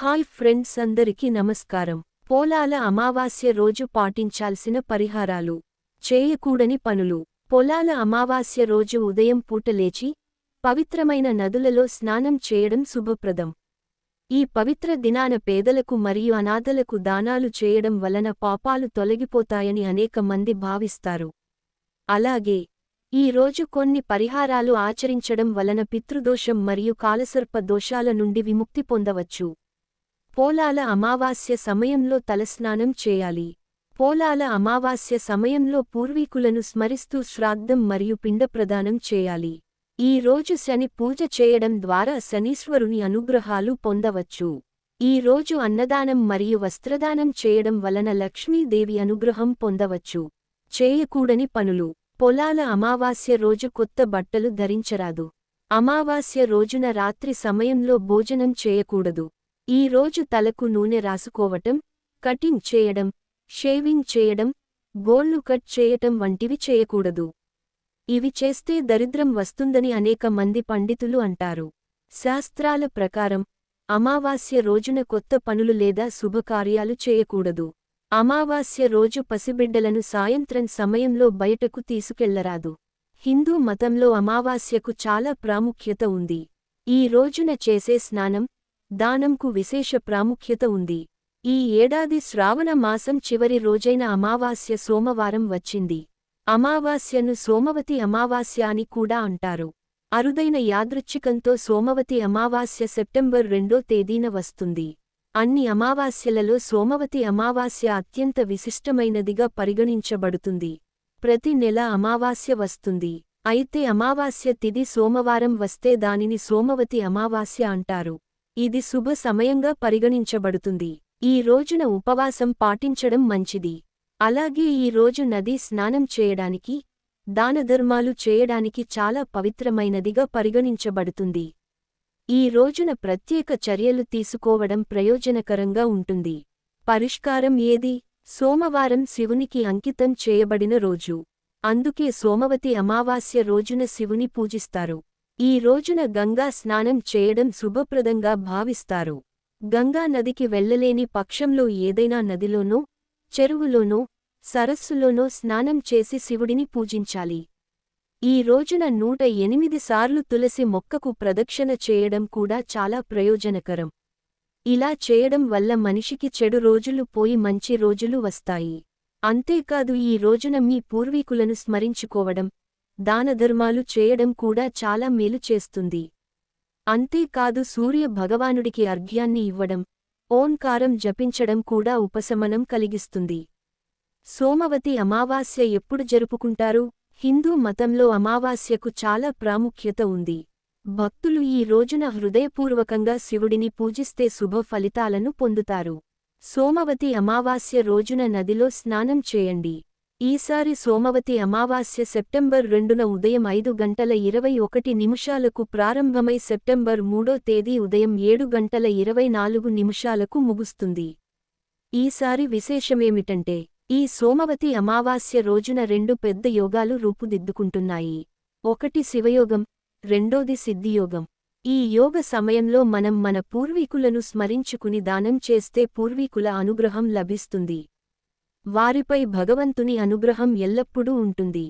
Hi friends అందరికీ నమస్కారం. పోలాల అమావాస్య రోజు పాటించాల్సిన పరిహారాలు. చేయకూడని పనులు. పొలాల అమావాస్య రోజు ఉదయం పూట లేచి పవిత్రమైన నదులలో స్నానం చేయడం శుభప్రదం. ఈ పవిత్ర దినాన పేదలకు మరియు అనాథలకు దానాలు చేయడం వలన పాపాలు తొలగిపోతాయని అనేక మంది భావిస్తారు. అలాగే ఈ రోజు కొన్ని పరిహారాలు ఆచరించడం వలన పితృదోషం మరియు కాలసర్ప దోషాల నుండి విముక్తి పొందవచ్చు. పోలాల అమావాస్య సమయంలో తలస్నానం చేయాలి. పోలాల అమావాస్య సమయంలో పూర్వీకులను స్మరిస్తూ శ్రాద్ధం మరియు పిండప్రదానం చేయాలి. ఈ రోజు శని పూజ చేయడం ద్వారా శనీశ్వరుని అనుగ్రహాలు పొందవచ్చు. ఈ రోజు అన్నదానం మరియు వస్త్రదానం చేయడం వలన లక్ష్మీదేవి అనుగ్రహం పొందవచ్చు. చేయకూడని పనులు. పొలాల అమావాస్య రోజు కొత్త బట్టలు ధరించరాదు. అమావాస్య రోజున రాత్రి సమయంలో భోజనం చేయకూడదు. ఈ రోజు తలకు నూనె రాసుకోవటం కటింగ్ చేయడం షేవింగ్ చేయడం గోళ్ళు కట్ చేయటం వంటివి చేయకూడదు. ఇవి చేస్తే దరిద్రం వస్తుందని అనేక మంది పండితులు అంటారు. శాస్త్రాల ప్రకారం అమావాస్య రోజున కొత్త పనులు లేదా శుభకార్యాలు చేయకూడదు. అమావాస్య రోజు పసిబిడ్డలను సాయంత్రం సమయంలో బయటకు తీసుకెళ్ళరాదు. హిందూ మతంలో అమావాస్యకు చాలా ప్రాముఖ్యత ఉంది. ఈ రోజున చేసే స్నానం దానంకు విశేష ప్రాముఖ్యత ఉంది. ఈ ఏడాది శ్రావణ మాసం చివరి రోజైన అమావాస్య సోమవారం వచ్చింది. అమావాస్యను సోమవతి అమావాస్య అని కూడా అంటారు. అరుదైన యాదృచ్ఛికంతో సోమవతి అమావాస్య సెప్టెంబర్ రెండో తేదీన వస్తుంది. అన్ని అమావాస్యలలో సోమవతి అమావాస్య అత్యంత విశిష్టమైనదిగా పరిగణించబడుతుంది. ప్రతి నెల అమావాస్య వస్తుంది. అయితే అమావాస్య తిది సోమవారం వస్తే దానిని సోమవతి అమావాస్య అంటారు. ఇది శుభ సమయంగా పరిగణించబడుతుంది. ఈ రోజున ఉపవాసం పాటించడం మంచిది. అలాగే ఈ రోజు నదీ స్నానం చేయడానికి దానధర్మాలు చేయడానికి చాలా పవిత్రమైనదిగా పరిగణించబడుతుంది. ఈ రోజున ప్రత్యేక చర్యలు తీసుకోవడం ప్రయోజనకరంగా ఉంటుంది. పరిష్కారం ఏది? సోమవారం శివునికి అంకితం చేయబడిన రోజు. అందుకే సోమవతి అమావాస్య రోజున శివుని పూజిస్తారు. ఈ రోజున గంగా స్నానం చేయడం శుభప్రదంగా భావిస్తారు. గంగా నదికి వెళ్ళలేని పక్షంలో ఏదైనా నదిలోనో చెరువులోనో సరస్సులోనో స్నానం చేసి శివుడిని పూజించాలి. ఈ రోజున నూట ఎనిమిది సార్లు తులసి మొక్కకు ప్రదక్షిణ చేయడం కూడా చాలా ప్రయోజనకరం. ఇలా చేయడం వల్ల మనిషికి చెడు రోజులు పోయి మంచి రోజులు వస్తాయి. అంతేకాదు ఈ రోజున మీ పూర్వీకులను స్మరించుకోవడం దానధర్మాలు చేయడం కూడా చాలా మేలు చేస్తుంది. అంతేకాదు సూర్య భగవానుడికి అర్ఘ్యాన్ని ఇవ్వడం ఓంకారం జపించడం కూడా ఉపశమనం కలిగిస్తుంది. సోమవతి అమావాస్య ఎప్పుడు జరుపుకుంటారు? హిందూ మతంలో అమావాస్యకు చాలా ప్రాముఖ్యత ఉంది. భక్తులు ఈ రోజున హృదయపూర్వకంగా శివుడిని పూజిస్తే శుభ ఫలితాలను పొందుతారు. సోమవతి అమావాస్య రోజున నదిలో స్నానం చేయండి. ఈసారి సోమవతి అమావాస్య సెప్టెంబర్ రెండున ఉదయం ఐదు గంటల ఇరవై ఒకటి నిమిషాలకు ప్రారంభమై సెప్టెంబర్ మూడో తేదీ ఉదయం ఏడు గంటల ఇరవై నాలుగు నిమిషాలకు ముగుస్తుంది. ఈసారి విశేషమేమిటంటే ఈ సోమవతి అమావాస్య రోజున రెండు పెద్ద యోగాలు రూపుదిద్దుకుంటున్నాయి. ఒకటి శివయోగం రెండోది సిద్ధియోగం. ఈ యోగ సమయంలో మనం మన పూర్వీకులను స్మరించుకుని దానం చేస్తే పూర్వీకుల అనుగ్రహం లభిస్తుంది. వారిపై భగవంతుని అనుగ్రహం ఎల్లప్పుడూ ఉంటుంది.